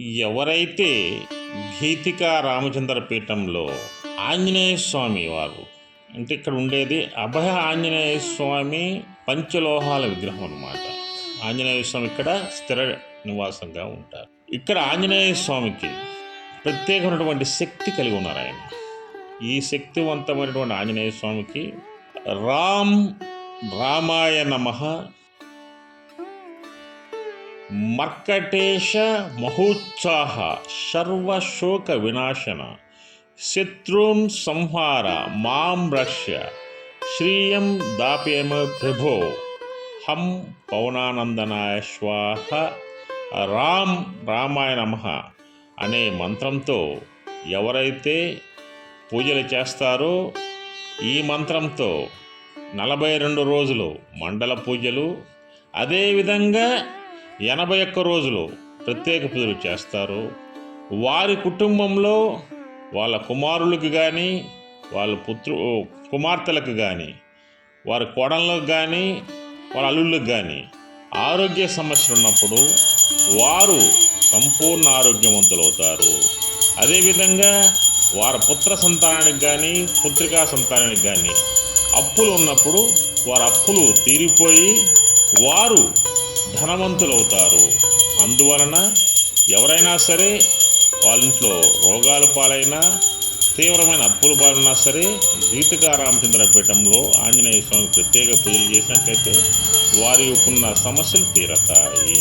ఎవరైతే భీతికా రామచంద్ర పీఠంలో ఆంజనేయ స్వామి వారు అంటే ఇక్కడ ఉండేది అభయ ఆంజనేయ స్వామి పంచలోహాల విగ్రహం అన్నమాట. ఆంజనేయ స్వామి ఇక్కడ స్థిర నివాసంగా ఉంటారు. ఇక్కడ ఆంజనేయ స్వామికి ప్రత్యేకమైనటువంటి శక్తి కలిగి ఉన్నారు ఆయన. ఈ శక్తివంతమైనటువంటి ఆంజనేయ స్వామికి రామ్ రామాయ నమ మర్కటేశ మహోత్సాహ సర్వశోక వినాశన శత్రూన్ సంహార మాం రక్ష్య శ్రీయం దాపేమ ప్రభో హం పవనానందనాయ స్వాహ రామ్ రామాయ నమ అనే మంత్రంతో ఎవరైతే పూజలు చేస్తారో ఈ మంత్రంతో నలభై రెండు రోజులు మండల పూజలు అదేవిధంగా ఎనభై ఒక్క రోజులు ప్రత్యేక పూజలు చేస్తారు. వారి కుటుంబంలో వాళ్ళ కుమారులకు కానీ వాళ్ళ పుత్రు కుమార్తెలకు కానీ వారి కోడళ్ళకు కానీ వాళ్ళ అల్లుళ్ళకు కానీ ఆరోగ్య సమస్యలు ఉన్నప్పుడు వారు సంపూర్ణ ఆరోగ్యవంతులవుతారు అదేవిధంగా వారి పుత్ర సంతానానికి కానీ పుత్రికా సంతానానికి కానీ అప్పులు ఉన్నప్పుడు వారి అప్పులు తీరిపోయి వారు ధనవంతులవుతారు. అందువలన ఎవరైనా సరే వాళ్ళ ఇంట్లో రోగాల పాలైనా తీవ్రమైన అప్పుల బారినా సరే గీతికా రామచంద్ర పీఠంలో ఆంజనేయ స్వామి ప్రత్యేక పూజలు చేసినట్లయితే వారి ఉన్న సమస్యలు తీరతాయి.